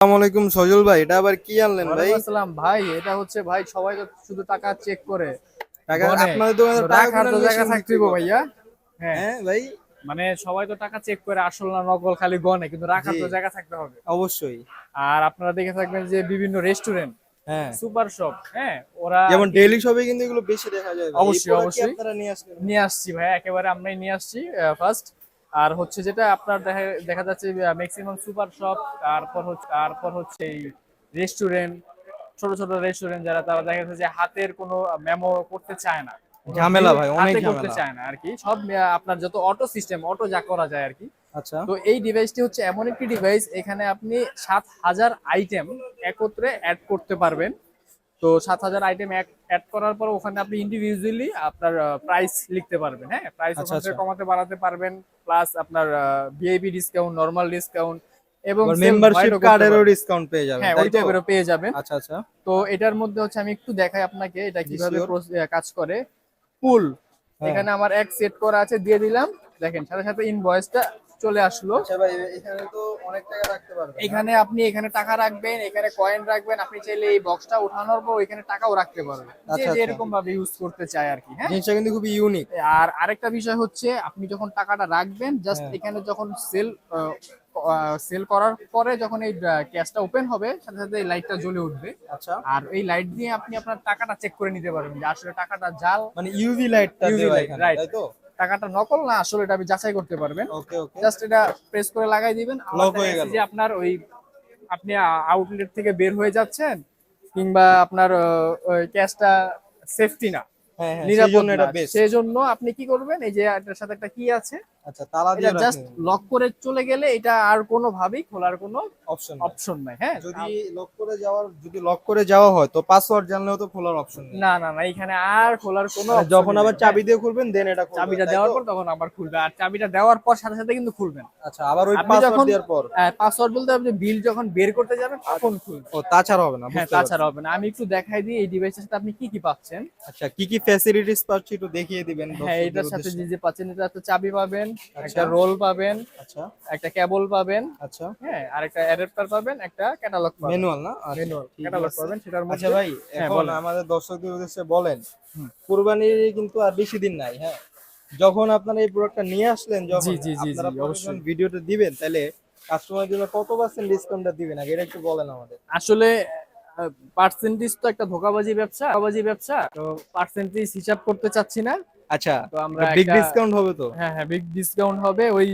আসসালামু সজল ভাই এটা আবার কি আনলেন ভাই? আসসালাম ভাই এটা হচ্ছে ভাই সবাই তো শুধু টাকা চেক করে। টাকা আপনাদের দোকানে টাকা রাখার জায়গা ভাইয়া। হ্যাঁ। হ্যাঁ ভাই। মানে সবাই তো টাকা চেক করে আসল না নকল খালি গনে কিন্তু রাখার তো জায়গা থাকতে হবে। অবশ্যই। আর আপনারা দেখে থাকবেন যে বিভিন্ন রেস্টুরেন্ট হ্যাঁ। সুপার শপ হ্যাঁ ওরা যেমন ডেইলি শপে কিন্তু এগুলো বেশি দেখা যায় অবশ্যই, অবশ্যই। আপনারা নিয়ে নিয়ে আসছি ভাই একেবারে আমরাই নিয়ে আসছি ফার্স্ট আর হচ্ছে যেটা আপনার দেখা দেখা যাচ্ছে ম্যাক্সিমাম সুপার শপ তারপর হচ্ছে তারপর হচ্ছে এই রেস্টুরেন্ট ছোট ছোট রেস্টুরেন্ট যারা তারা দেখা যাচ্ছে যে হাতের কোনো মেমো করতে চায় না। ঝামেলা ভাই, অনেক করতে চায় না আর কি সব আপনার যত অটো সিস্টেম অটো যা করা যায় আর কি আচ্ছা। তো এই ডিভাইসটি হচ্ছে এমন একটি ডিভাইস এখানে আপনি সাত হাজার আইটেম একত্রে অ্যাড করতে পারবেন। তো সাত হাজার আইটেম অ্যাড করার পর ওখানে আপনি ইন্ডিভিজুয়ালি আপনার প্রাইস লিখতে পারবেন হ্যাঁ? প্রাইস আচ্ছা, ওখান থেকে আচ্ছা। কমাতে বাড়াতে পারবেন প্লাস আপনার ভিআইপি ডিসকাউন্ট নর্মাল ডিসকাউন্ট এবং মেম্বারশিপ কার্ডেরও ডিসকাউন্ট পেয়ে যাবেন হ্যাঁ ওই? টাইপেরও পেয়ে যাবেন। আচ্ছা আচ্ছা। তো এটার মধ্যে হচ্ছে আমি একটু দেখাই আপনাকে এটা কীভাবে কাজ করে। পুল হ্যাঁ। এখানে আমার এক সেট করা আছে দিয়ে দিলাম। দেখেন সাথে সাথে ইনভয়েসটা চলে আসলো। আচ্ছা এখানে তো অনেক টাকা এখানে আপনি এখানে টাকা রাখবেন এখানে কয়েন রাখবেন আপনি চাইলে এই বক্সটা উঠানোর পর এখানে টাকাও রাখতে পারবেন। যেরকম ভাবে ইউজ করতে চায় আর কি হ্যাঁ? জিনিসটা কিন্তু খুবই ইউনিক আর আরেকটা বিষয় হচ্ছে আপনি যখন টাকাটা রাখবেন জাস্ট হ্যাঁ। এখানে যখন সেল সেল করার পরে যখন এই ক্যাশটা ওপেন হবে সাথে সাথে এই লাইটটা জ্বলে উঠবে। আচ্ছা। আর এই লাইট দিয়ে আপনি আপনার টাকাটা চেক করে নিতে পারবেন যে আসলে টাকাটা জাল মানে ইউভি লাইটটা দেওয়া এখানে তাই তো? টাকাটা নকল না আসলে এটা আপনি যাচাই করতে পারবেন। ওকে ওকে। জাস্ট এটা প্রেস করে লাগাই দিবেন। হয়ে গেল। যে আপনার ওই আপনি আউটলেট থেকে বের হয়ে যাচ্ছেন কিংবা আপনার ওই ক্যাশটা সেফটি না। হ্যাঁ হ্যাঁ নিরাপদ সেই জন্য আপনি কি করবেন এই যে এটার সাথে একটা কি আছে আচ্ছা তালা দিয়ে জাস্ট লক করে চলে গেলে এটা আর কোনো ভাবেই খোলার কোনো অপশন অপশন নাই হ্যাঁ? যদি লক করে যাওয়ার যদি লক করে যাওয়া হয় তো পাসওয়ার্ড জানলেও তো খোলার অপশন নেই। না না না এখানে আর খোলার কোনো যখন আবার হ্যাঁ। চাবি দিয়ে খুলবেন দেন এটা চাবিটা দেওয়ার পর তখন আবার খুলবে আর চাবিটা দেওয়ার পর সাথে সাথে কিন্তু খুলবেন। আচ্ছা আবার ওই পাসওয়ার্ড দেওয়ার পর। পাসওয়ার্ড বলতে আপনি বিল যখন বের করতে যাবেন তখন খুলবে ও তাছাড়া হবে না হ্যাঁ তাছাড়া হবে না। আমি একটু দেখাই দিই এই ডিভাইসের সাথে আপনি কি কি পাচ্ছেন? আচ্ছা কি কি ফ্যাসিলিটিস পাচ্ছি একটু দেখিয়ে দিবেন হ্যাঁ এটার সাথে। যে যে পাচ্ছেন এটা একটা চাবি পাবেন আচ্ছা। একটা রোল পাবেন আচ্ছা। একটা কেবল পাবেন আচ্ছা। হ্যাঁ আর একটা অ্যাডাপ্টার পাবেন একটা ক্যাটালগ পাবেন। ম্যানুয়াল না? আচ্ছা, ম্যানুয়াল ক্যাটালগ পাবেন সেটার মধ্যে আচ্ছা ভাই হ্যাঁ, এখন। আমাদের দর্শকদের উদ্দেশ্যে বলেন। কুরবানির কিন্তু আর বেশি দিন নাই হ্যাঁ? যখন আপনারা এই প্রোডাক্টটা নিয়ে আসলেন যখন জি, জি, জি, জি, আপনারা অবশ্যই। ভিডিওটা দিবেন তাহলে কাস্টমারের জন্য কত পার্সেন্ট ডিসকাউন্টটা দিবেন? আগে এটা একটু বলেন আমাদের। আসলে পার্সেন্টেজ তো একটা ধোকাবাজি ব্যবসা ধোকাবাজি ব্যবসা তো পার্সেন্টেজ হিসাব করতে চাচ্ছি না। আচ্ছা তো আমরা বিগ ডিসকাউন্ট হবে তো? হ্যাঁ হ্যাঁ বিগ ডিসকাউন্ট হবে। ওই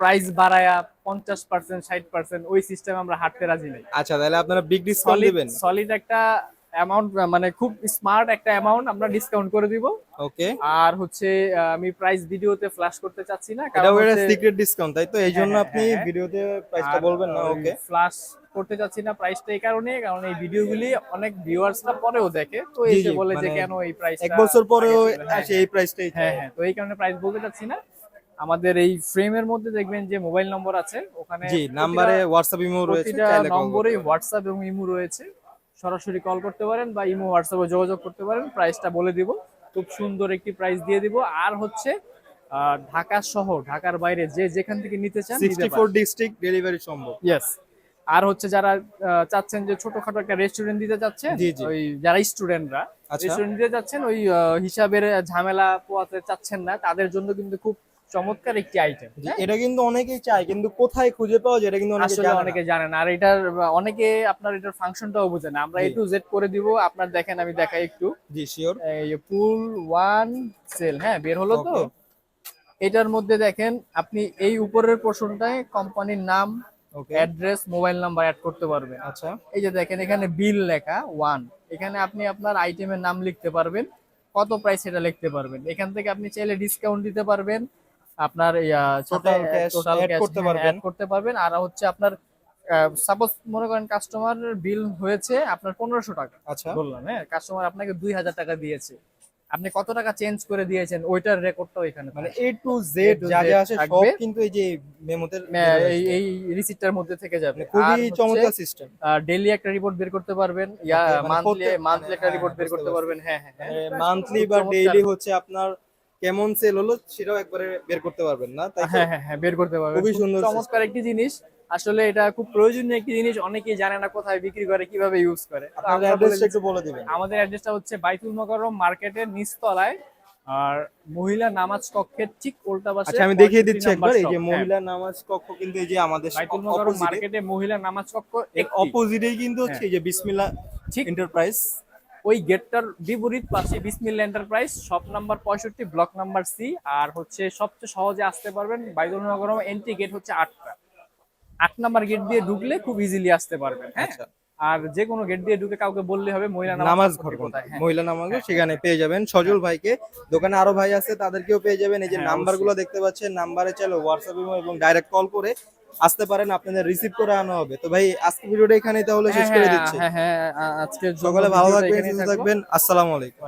প্রাইস বাড়ায়া পঞ্চাশ পার্সেন্ট ষাট পার্সেন্ট ওই সিস্টেম আমরা হাঁটতে রাজি নেই। আচ্ছা তাহলে আপনারা বিগ ডিসকাউন্ট দিবেন। সলিড একটা অ্যামাউন্ট মানে খুব স্মার্ট একটা অ্যামাউন্ট আমরা ডিসকাউন্ট করে দিব। ওকে আর হচ্ছে আমি প্রাইস ভিডিওতে ফ্ল্যাশ করতে চাচ্ছি না এটা সিক্রেট ডিসকাউন্ট তাই তো? এই জন্য হ্যাঁ, আপনি হ্যাঁ, হ্যাঁ। ভিডিওতে প্রাইসটা বলবেন না ওকে ফ্ল্যাশ করতে চাচ্ছি না প্রাইসটা এই কারণে কারণ এই ভিডিওগুলি অনেক ভিউয়ার্সরা পরেও দেখে। তো এসে বলে যে মানে কেন এই প্রাইস এক বছর পরেও আসে এই প্রাইসটাই হ্যাঁ হ্যাঁ তো এই কারণে প্রাইস বলতে চাচ্ছি না। আমাদের এই ফ্রেমের মধ্যে দেখবেন যে মোবাইল নম্বর আছে ওখানে জি নাম্বারে হোয়াটসঅ্যাপ ইমো রয়েছে চাইলে নম্বরে হোয়াটসঅ্যাপ এবং ইমো রয়েছে। সরাসরি কল করতে পারেন বা ইমো হোয়াটসঅ্যাপে যোগাযোগ করতে পারেন। প্রাইসটা বলে দিব। খুব সুন্দর একটি প্রাইস দিয়ে দিব। আর হচ্ছে ঢাকা শহর ঢাকার বাইরে যে যেখান থেকে নিতে চান 64 ডিস্ট্রিক্ট ডেলিভারি সম্ভব। ইয়েস আর হচ্ছে যারা চাচ্ছেন যে ছোটখাটো একটা রেস্টুরেন্ট দিতে চাচ্ছেন। ওই যারা স্টুডেন্টরা আচ্ছা। রেস্টুরেন্ট দিতে চাচ্ছেন ওই হিসাবের ঝামেলা পোয়াতে চাচ্ছেন না তাদের জন্য কিন্তু খুব চমৎকার একটি আইটেম এটা কিন্তু অনেকেই চায় কিন্তু কোথায় খুঁজে পাওয়া যায় এটা কিন্তু অনেকে আসলে অনেকে জানেন আর এটার অনেকে আপনার এটার ফাংশনটাও বুঝে না। আমরা। এ টু জেড করে দিব আপনার দেখেন আমি দেখাই একটু। জি শিওর এই পুল ওয়ান সেল হ্যাঁ বের হলো তো? এটার মধ্যে দেখেন আপনি এই উপরের পোর্শনটায় কোম্পানির নাম অ্যাড্রেস মোবাইল নাম্বার অ্যাড করতে পারবেন। আচ্ছা। এই যে দেখেন এখানে বিল লেখা ওয়ান এখানে আপনি আপনার আইটেমের নাম লিখতে পারবেন কত প্রাইস এটা লিখতে পারবেন। এখান থেকে আপনি চাইলে ডিসকাউন্ট দিতে পারবেন আপনার টোটাল করতে পারবেন। করতে পারবেন। আর হচ্ছে আপনার সাপোজ মনে করেন কাস্টমার বিল হয়েছে আপনার পনেরোশো টাকা। আচ্ছা। বললাম হ্যাঁ কাস্টমার আপনাকে দুই হাজার টাকা দিয়েছে। আপনি কত টাকা চেঞ্জ করে দিয়েছেন ওইটার রেকর্ডটাও এখানে মানে এ টু জেড যা যা আছে সব কিন্তু এই যে মেমোতে এই এই রিসিপ্টটার মধ্যে থেকে যাবে। মানে খুবই চমৎকার সিস্টেম ডেইলি একটা রিপোর্ট বের করতে পারবেন। ইয়া মানে মান্থলি মান্থলি একটা হ্যাঁ, রিপোর্ট বের করতে পারবেন। হ্যাঁ হ্যাঁ হ্যাঁ। মান্থলি বা ডেইলি হচ্ছে আপনার কেমন সেল হলো সেটাও একবারে বের করতে পারবেন না তাই হ্যাঁ হ্যাঁ হ্যাঁ বের করতে পারবেন। খুবই সুন্দর চমৎকার একটি জিনিস। আসলে এটা খুব প্রয়োজনীয় একটি জিনিস অনেকেই জানে না কোথায় বিক্রি করে কীভাবে ইউজ করে। অ্যাড্রেসটা একটু বলে দিবেন। আমাদের অ্যাড্রেসটা হচ্ছে বাইতুল মোকাররম মার্কেটের নিচতলায়। আর মহিলা নামাজ কক্ষের ঠিক উল্টা পাশে আচ্ছা আমি দেখিয়ে দিচ্ছি একবার। এই যে হ্যাঁ। মহিলা নামাজ কক্ষ কিন্তু এই যে আমাদের বাইতুল মোকাররম মার্কেটে মহিলা নামাজ কক্ষ এর একটি। অপোজিটেই কিন্তু হচ্ছে হ্যাঁ। এই যে বিসমিল্লাহ ঠিক। এন্টারপ্রাইজ ওই গেটটার বিপরীত পাশে বিসমিল্লা এন্টারপ্রাইজ শপ নাম্বার পঁয়ষট্টি ব্লক নাম্বার সি আর হচ্ছে সবচেয়ে সহজে আসতে পারবেন বাইতুল মোকাররম এন্ট্রি গেট হচ্ছে আটটা। আট নাম্বার গেট দিয়ে ঢুকলে খুব ইজিলি আসতে পারবেন হ্যাঁ? আচ্ছা। আর যে কোনো গেট দিয়ে ঢুকে কাউকে বললে হবে মহিলা নামাজ ঘর কোথায় হ্যাঁ। মহিলা নামাজ সেখানে পেয়ে যাবেন। সজল ভাইকে দোকানে আরও ভাই আছে তাদেরকেও পেয়ে যাবেন। এই যে হ্যাঁ, নাম্বারগুলো দেখতে পাচ্ছেন নাম্বারে চলো হোয়াটসঅ্যাপ এবং ডাইরেক্ট কল করে আসতে পারেন আপনাদের রিসিভ করে আনা হবে। তো ভাই আজকে ভিডিওটা এখানেই তাহলে শেষ করে হ্যাঁ, দিচ্ছি। হ্যাঁ হ্যাঁ আজকে সকালে ভালো থাকবেন সুস্থ থাকবেন। আসসালামু আলাইকুম।